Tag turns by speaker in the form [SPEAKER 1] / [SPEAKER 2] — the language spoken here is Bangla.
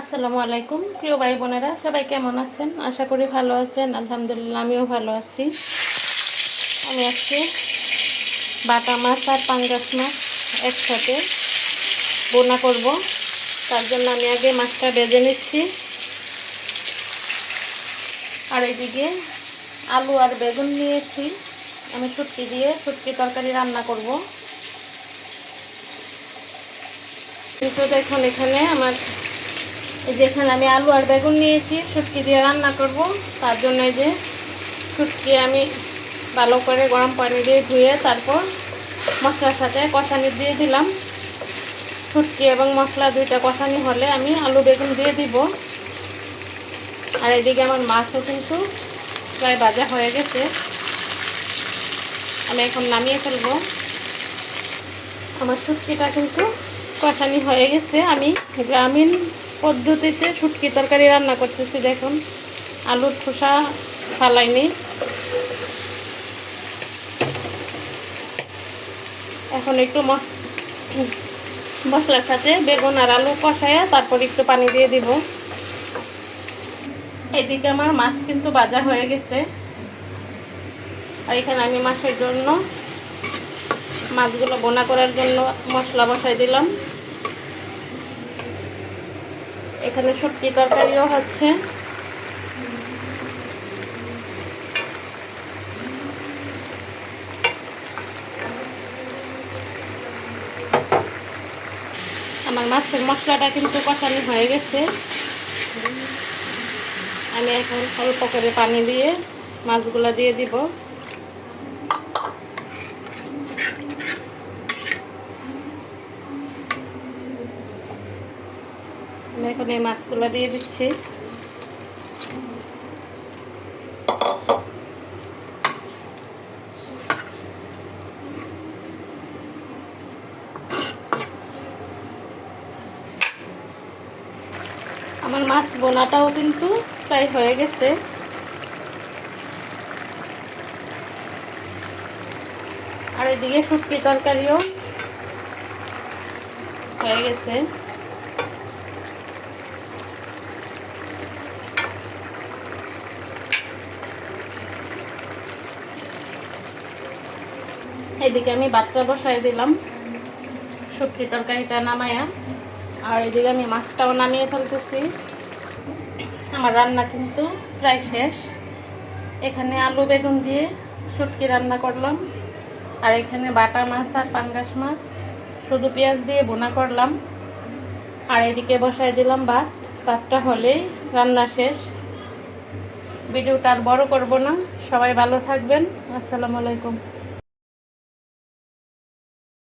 [SPEAKER 1] আসসালামু আলাইকুম, প্রিয় ভাই বোনেরা সবাই কেমন আছেন? আশা করি ভালো আছেন, আলহামদুলিল্লাহ, আমিও ভালো আছি। আমি আজকে বাটা মাছ আর পাঙ্গাস মাছ একসাথে বোনা করব। তার জন্য আমি আগে মাছটা বেজে নিচ্ছি। আর এদিকে আলু আর বেগুন নিয়েছি। আমি শুটকি দিয়ে শুটকি তরকারি রান্না করব। কিন্তু দেখুন, এখানে আমার এই যে এখানে আমি আলু আর বেগুন নিয়েছি, শুটকি দিয়ে রান্না করব। তার জন্য এই যে শুটকি আমি ভালো করে গরম পানি দিয়ে ধুয়ে তারপর মশলার সাথে কষানি দিয়ে দিলাম। শুটকি এবং মশলা দুইটা কষানি হলে আমি আলু বেগুন দিয়ে দিব। আর এদিকে আমার মাছও কিন্তু প্রায় ভাজা হয়ে গেছে। আমি এখন নামিয়ে ফেলব। আমার শুটকিটা কিন্তু কষানি হয়ে গেছে। আমি গ্রামীণ পদ্ধতিতে শুটকি তরকারি রান্না করতেছি, দেখুন। আলুর খোসা ফালাইনি। এখন একটু মশলার সাথে বেগুন আর আলু কষায় তারপর একটু পানি দিয়ে দিব। এদিকে আমার মাছ কিন্তু বাজা হয়ে গেছে। আর এখানে আমি মাছের জন্য মাছগুলো বোনা করার জন্য মশলা বসাই দিলাম। এখানে শুটকি তরকারিও হচ্ছে। আমার মাছের মশলাটা কিন্তু কষানো হয়ে গেছে। আমি এখন অল্প করে পানি দিয়ে মাছগুলা দিয়ে দিব। আমি এখন এই মাছগুলো দিয়ে দিচ্ছি। আমার মাছ বোনাটাও কিন্তু প্রায় হয়ে গেছে। আর এদিকে শুটকি তরকারিও হয়ে গেছে। এদিকে আমি বাচ্চা বসাই দিলাম। শুটকি তরকারিটা নামায়া। আর এদিকে আমি মাছটাও নামিয়ে ফেলতেছি। আমার রান্না কিন্তু প্রায় শেষ। এখানে আলু বেগুন দিয়ে শুটকি রান্না করলাম। আর এখানে বাটা মাছ আর পাঙ্গাস মাছ। শুধু পেঁয়াজ দিয়ে বোনা করলাম। আর এদিকে বসাই দিলাম ভাত। ভাতটা হলেই রান্না শেষ। ভিডিওটা আর বড় করব না। সবাই ভালো থাকবেন। আসসালামু আলাইকুম।